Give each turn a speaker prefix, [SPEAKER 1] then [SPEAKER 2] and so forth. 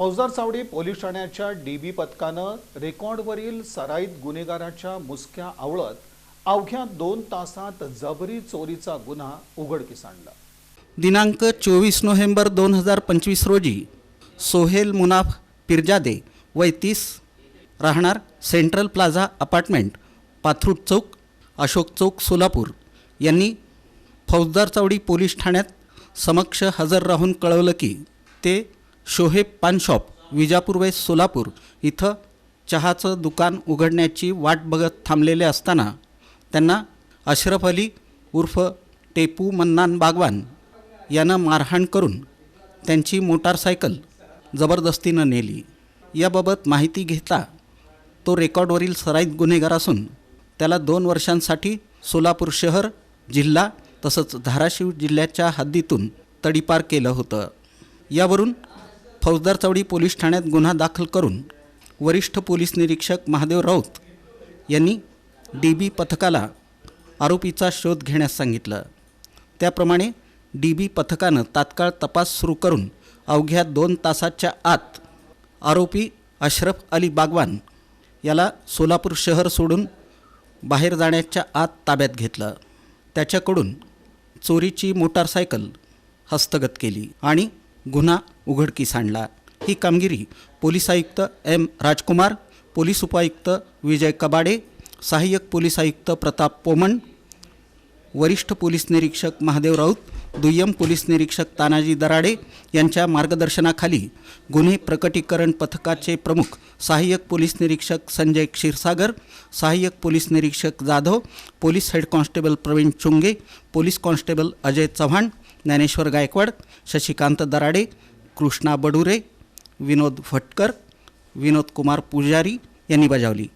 [SPEAKER 1] फौजदार चावडी पोलीस ठाण्याच्या डीबी पथकानं रेकॉर्डवरील सराईत गुन्हेगाराच्या मुसक्या आवळत अवघ्या दोन तासात जबरी चोरीचा गुन्हा उघडकीस आणला.
[SPEAKER 2] दिनांक चोवीस नोव्हेंबर दोन हजार पंचवीस रोजी सोहेल मुनाफ पिरजादे वय तीस राहणार central plaza apartment Pathrut chowk Ashok chowk Solapur. यांनी फौजदार चावडी पोलीस ठाण्यात समक्ष हजर राहून कळवलं की ते शोहेब पान शॉप विजापूर सोलापूर इथं चहाचं दुकान उघडण्याची वाट बघत थांबलेले असताना त्यांना अशरफ अली उर्फ टेपू मन्नान बागवान यानं मारहाण करून त्यांची मोटारसायकल जबरदस्तीनं नेली. याबाबत माहिती घेता तो रेकॉर्डवरील सराईत गुन्हेगार असून त्याला दोन वर्षांसाठी सोलापूर शहर जिल्हा तसंच धाराशिव जिल्ह्याच्या हद्दीतून तडीपार केलं होतं. यावरून फौजदार चौडी पोलीस ठाण्यात गुन्हा दाखल करून वरिष्ठ पोलीस निरीक्षक महादेव राऊत यांनी डी बी पथकाला आरोपीचा शोध घेण्यास सांगितलं. त्याप्रमाणे डी बी पथकानं तात्काळ तपास सुरू करून अवघ्या दोन तासाच्या आत आरोपी अशरफ अली बागवान याला सोलापूर शहर सोडून बाहेर जाण्याच्या आत ताब्यात घेतलं. त्याच्याकडून चोरीची मोटारसायकल हस्तगत केली आणि गुन्हा उघडकीस आणला. ही कामगिरी पोलीस आयुक्त एम. राजकुमार पोलीस उपायुक्त विजय कबाडे सहाय्यक पोलीस आयुक्त प्रताप पोमण वरिष्ठ पोलीस निरीक्षक महादेव राऊत दुय्यम पोलीस निरीक्षक तानाजी दराडे यांच्या मार्गदर्शनाखाली गुन्हे प्रकटीकरण पथकाचे प्रमुख सहाय्यक पोलीस निरीक्षक संजय क्षीरसागर सहाय्यक पोलीस निरीक्षक Jadhav police head constable Praveen Chunge police constable Ajay Chavan Dnyaneshwar Gaikwad Shashikant Darade Krishna Badure Vinod Bhatkar Vinod Kumar Pujari यांनी बजावली.